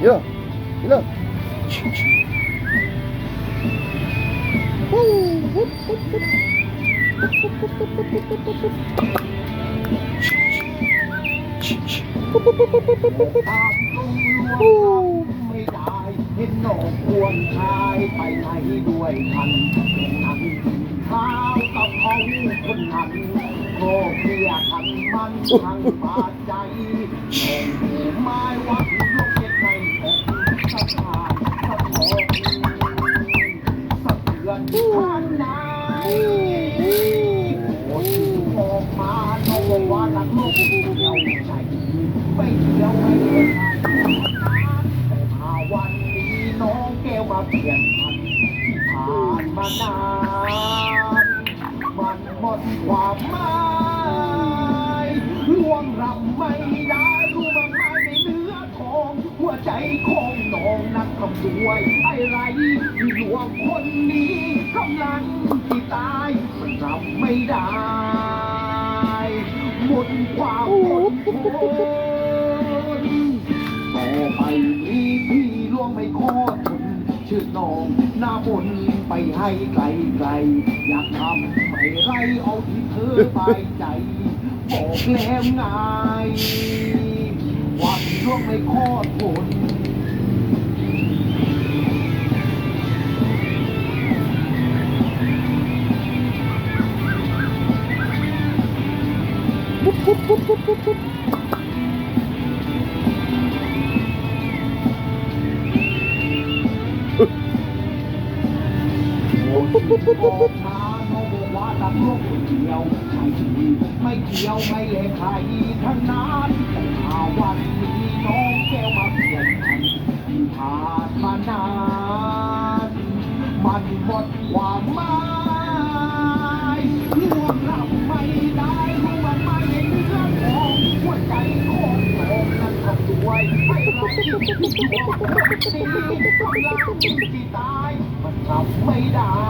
Gila. Gila. ไม่ได้เห็นนองควรชายไปไหนด้วยกันคนนั้นข้าวกับเขาคนนั้นโคเพียทันมันทั้งบาดใจน้องไม้วัดลูกเจ็ดในอกสะพานสะทอกสะเทือนข้างในโอ้ยออกมาน้องว่ารักลูกเดียวใจ เปลี่ยนพันที่ผ่านมานานมันหมดความหมายล่วงรำไม่ได้รู้มันไม่ในเนื้อทอง หัวใจของน้องนักคำด้วยอะไรที่หลวงคนนี้กำลังที่ตายมันรำไม่ได้หมดความอดทนต่อไปนี้พี่ล่วงไม่ขอทน ชื่อน้องหน้ามนไปให้ไกลไกลอยากทำไม่ไรเอาที่เธอไปใจ บอกแล้วไงว่าพี่วงไม่ขอทนออกมาโนบอกว่า ไม่เกี่ยวไม่เลใครทั้งนั้นแต่าวันนี้น้องแก้วมาเปลี่ยนพันที่ผ่านมานานมันหมดความหมายล่วงรับไม่ได้รู้มันไม่ในเนื้องของหัวใจของน้องนั้นทำด้วยให้เราคิดที่ว่าคนนี้กำลังที่ตายมันทำไม่ได้